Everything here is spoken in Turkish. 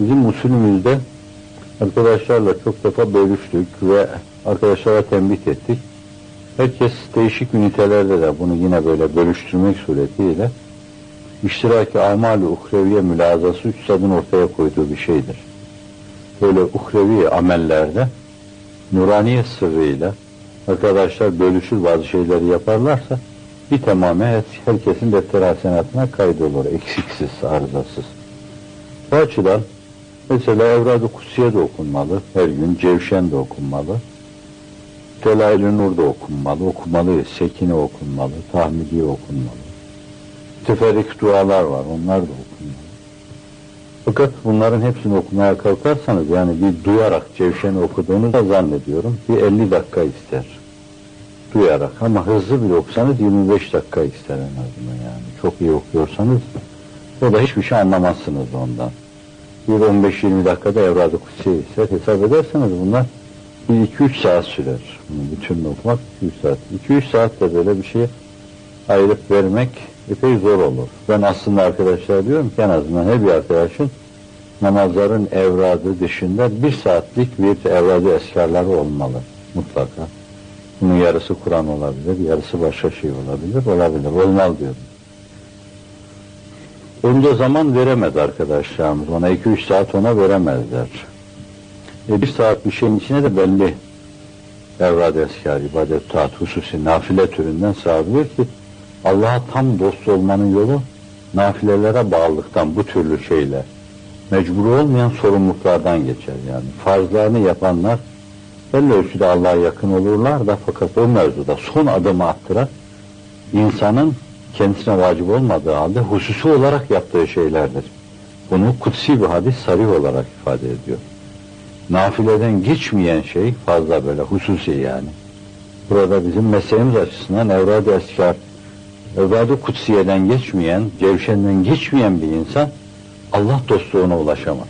Bizim usulümüzde arkadaşlarla çok defa bölüştük ve arkadaşlara tembih ettik. Herkes değişik ünitelerde de bunu yine böyle bölüştürmek suretiyle iştiraki amal-i uhreviye mülazası üstadın ortaya koyduğu bir şeydir. Böyle uhrevi amellerde nuraniyet sırrıyla arkadaşlar bölüşür bazı şeyleri yaparlarsa bir tamamen herkesin defter hasenatına kaydolur. Eksiksiz, arızasız. Bu açıdan mesela Evrad-ı Kutsiye de okunmalı. Her gün Cevşen de okunmalı. Delail-i Nur da okunmalı. Okumalı. Sekine okunmalı. Tahmidiye okunmalı. Teferrik dualar var. Onlar da okunmalı. Fakat bunların hepsini okumaya kalkarsanız yani bir duyarak Cevşen'i okuduğunuzu da zannediyorum bir 50 dakika ister. Duyarak ama hızlı bile okusanız 25 dakika ister en azından yani. Çok iyi okuyorsanız o da hiçbir şey anlamazsınız ondan. Bir 15-20 dakikada Evrad-ı Kutsiye ister. Hesap ederseniz bunlar bir 2-3 saat sürer. Bütün okumak 2-3 saat. 2-3 saatte böyle bir şey ayırıp vermek epey zor olur. Ben aslında arkadaşlar diyorum ki en azından her bir arkadaşın namazların evradı dışında bir saatlik bir evradı eskarları olmalı mutlaka. Bunun yarısı Kur'an olabilir, yarısı başka şey olabilir, olabilir, olmaz diyorum. Onda zaman veremez arkadaşlarımız. Ona 2-3 saat ona veremezler. E bir saat bir şeyin içine de belli evrad eskar, ibadet, taat, hususi, nafile türünden sağlıyor ki Allah'a tam dost olmanın yolu nafilelere bağlılıktan bu türlü şeyler. Mecbur olmayan sorumluluklardan geçer yani. Farzlarını yapanlar belli ölçüde Allah'a yakın olurlar da fakat o mevzuda son adımı attıran insanın kendisine vacip olmadığı halde hususi olarak yaptığı şeylerdir. Bunu kutsi bir hadis sarih olarak ifade ediyor. Nafileden geçmeyen şey fazla böyle hususi yani. Burada bizim mesleğimiz açısından evrad-ı eskar, evrad-ı kutsiyeden geçmeyen, cevşenden geçmeyen bir insan Allah dostluğuna ulaşamaz.